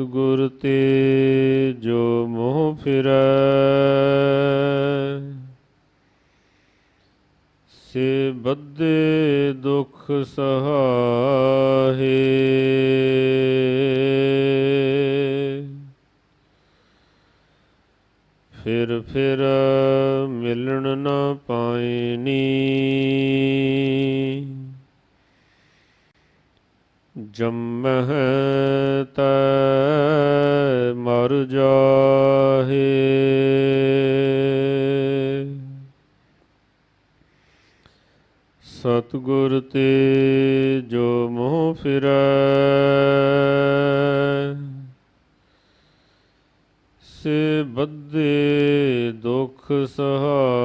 ਸਤਿਗੁਰ ਤੇ ਜੋ ਮੋਹ ਫਿਰੈ। ਸੇ ਬੱਧੇ ਦੁਖ ਸਹਾਏ। ਫਿਰ ਫਿਰ ਮਿਲਣ ਨਾ ਪਾਇਨੀ ਜੰਮਹਿ ਤੈ ਮਰ ਜਾਹੇ। ਸਤਿਗੁਰ ਤੇ ਜੋ ਮੋਹ ਫਿਰੈ ਸੇ ਬੱਧੇ ਦੁਖ ਸਹਾ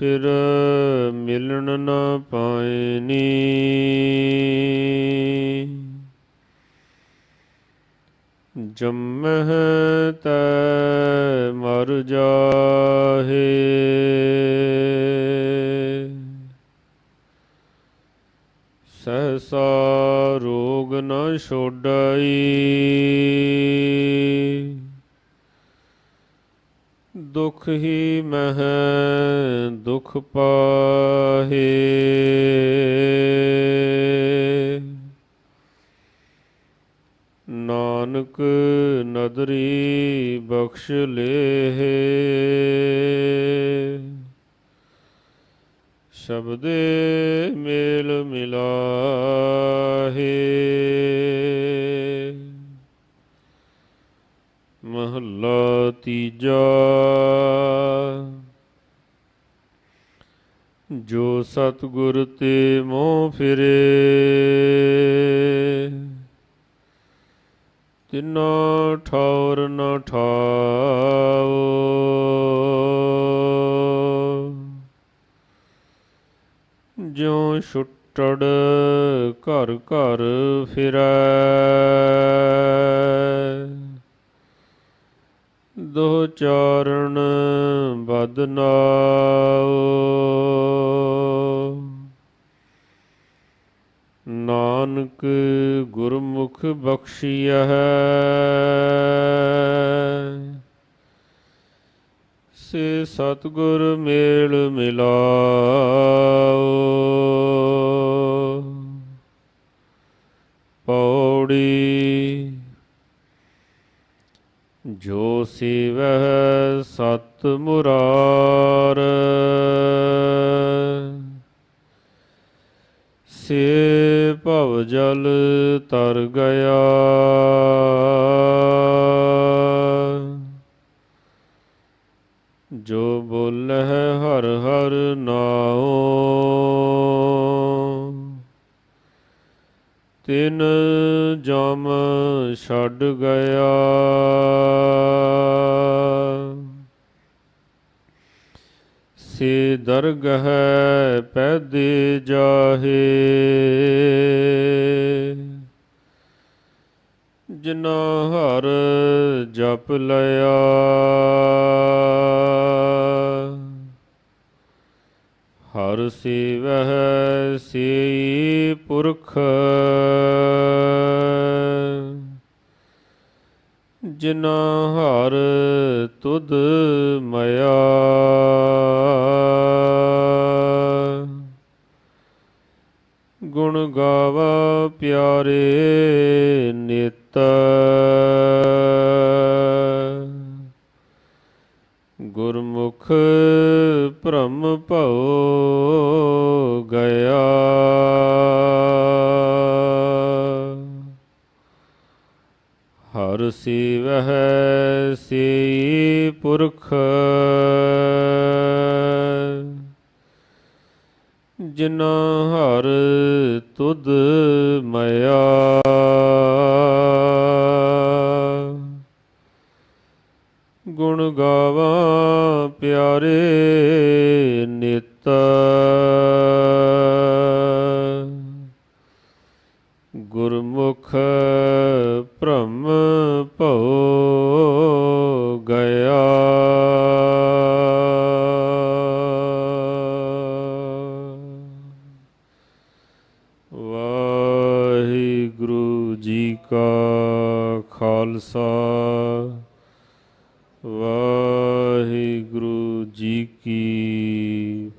ਫਿਰ ਮਿਲਣ ਨਾ ਪਾਇਨੀ ਜੰਮਹਿ ਤੈ ਮਰ ਜਾ। ਦੁਖ ਹੀ ਮਹਿ ਦੁਖ ਪਾਹੇ। ਨਾਨਕ ਨਦਰੀ ਬਖਸ਼ ਲੇਹ। ਸ਼ਬਦੇ ਮੇਲ ਮਿਲਾਹੇ। ਮਹੱਲਾ ਤੀਜਾ। ਜੋ ਸਤਿਗੁਰ ਤੇ ਮੋਹ ਫਿਰੇ, ਤਿਨਾ ਠੌਰ ਨ ਠਾਓ ਜਿਉ ਛੁੱਟੜ ਘਰ ਘਰ ਫਿਰੈ ਦੋ ਚਾਰਣ ਬਦਨਾਓ ਨਾਨਕ ਗੁਰਮੁਖ ਬਖਸ਼ੀਐ। ਸੇ ਸਤਗੁਰ ਮੇਲ ਮਿਲਾਓ। ਪੌੜੀ ਜੋ ਸਿਵਹਿ ਸਤ ਮੁਰਾਰ। ਸੇ ਭਵ ਜਲ ਤਰ ਗਿਆ। ਜੋ ਬੋਲਹਿ ਹਰ ਹਰ ਨਾਉ, ਤਿਨ ਛੱਡ ਗਿਆ। ਸੇ ਦਰਗਹ ਪੈਦੇ ਜਾਹੇ। ਜਿਨਾ ਹਰ ਜਪ ਲਿਆ। ਹਰ ਸੇਵਹਿ ਸੇਈ ਪੁਰਖ। ਜਿਨਾ ਹਰ ਤੁਧ ਮਇਆ। ਗੁਣ ਗਾਵਾ ਪਿਆਰੇ ਨਿਤ। ਗੁਰਮੁਖ ਹਰ ਸੇਵਹਿ ਸੇ ਪੁਰਖ। ਜਿਨਾ ਹਰ ਤੁਧ ਮਇਆ। ਗੁਣ ਗਾਵਾਂ ਪਿਆਰੇ ਨਿਤ। ਭਉ ਗਿਆ ਵਾਹਿਗੁਰੂ ਜੀ ਕਾ ਖਾਲਸਾ